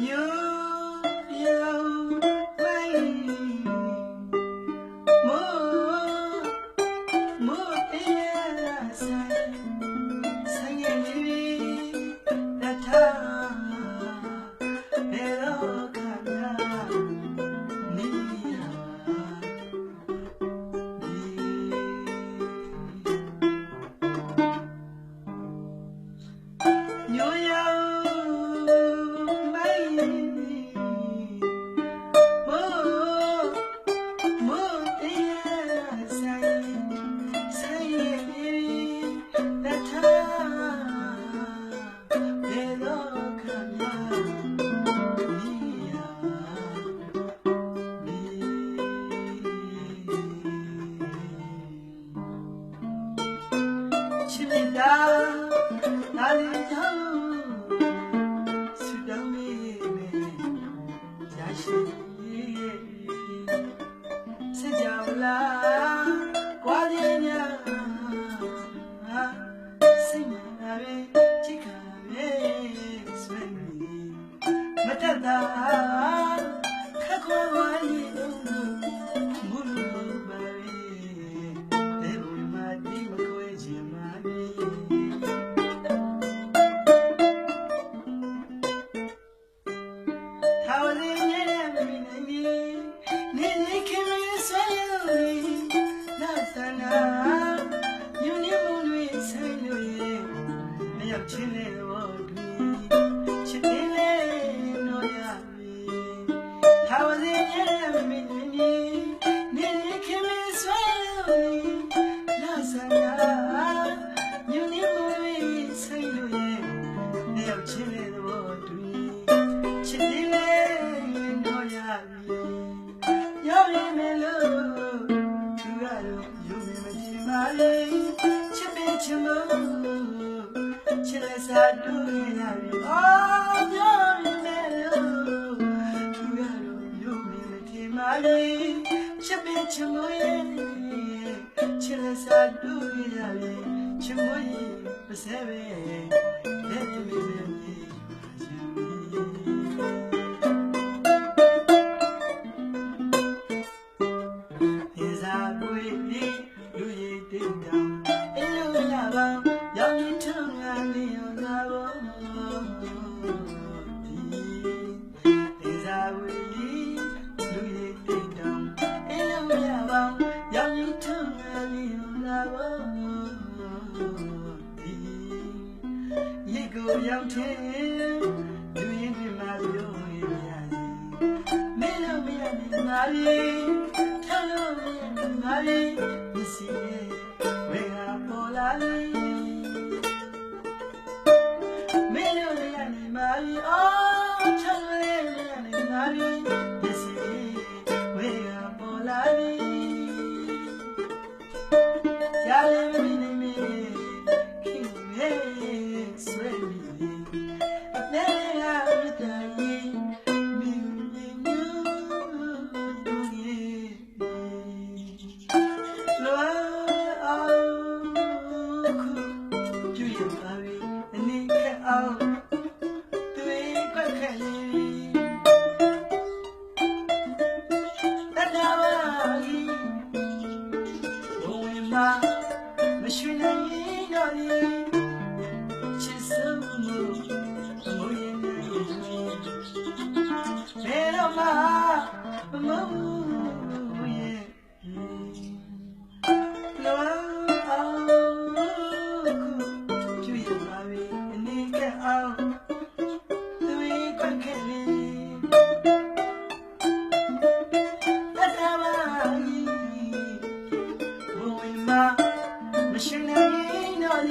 이야. Bye. Chimoye, Pasebe, Let me be. ရောက်ထင်လူရင်းဒီမှာပြောနေရစီမင်းတို့မရမငါလေးထားလို့မရငါလေးမစီရဲ့ဝေဟာပေါ်လာလေးမင်းတို့မရမလေးအော် မရွှေနိုင်တော့လေချစ်စုံမှုမူရင်လည်းဘယ်တော့မှမ